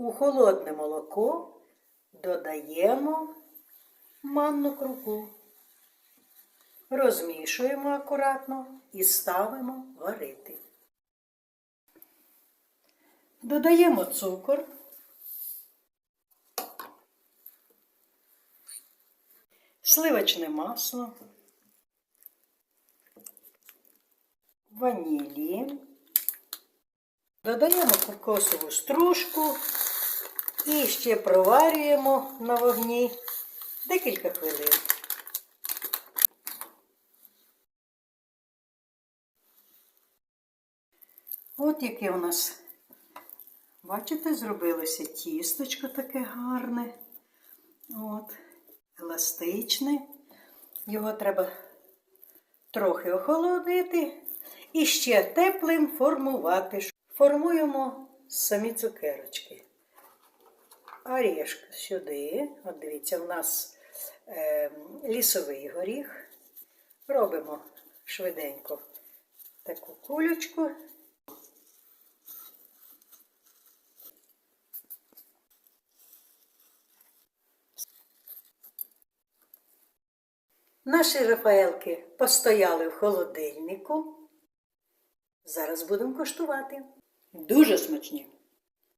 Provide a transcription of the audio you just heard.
у холодне молоко додаємо манну крупу. Розмішуємо акуратно і ставимо варити. Додаємо цукор. Сливочне масло, ванілі, додаємо кокосову стружку і ще проварюємо на вогні декілька хвилин. От яке у нас, бачите, зробилося тісточко таке гарне. От, еластичне. Його треба трохи охолодити і ще теплим формувати. Формуємо самі цукерочки. Орешк сюди. От дивіться, у нас е, лісовий горіх. Робимо швиденько таку кулечку. Наші рафаелки постояли в холодильнику. Зараз будемо коштувати. Дуже смачні.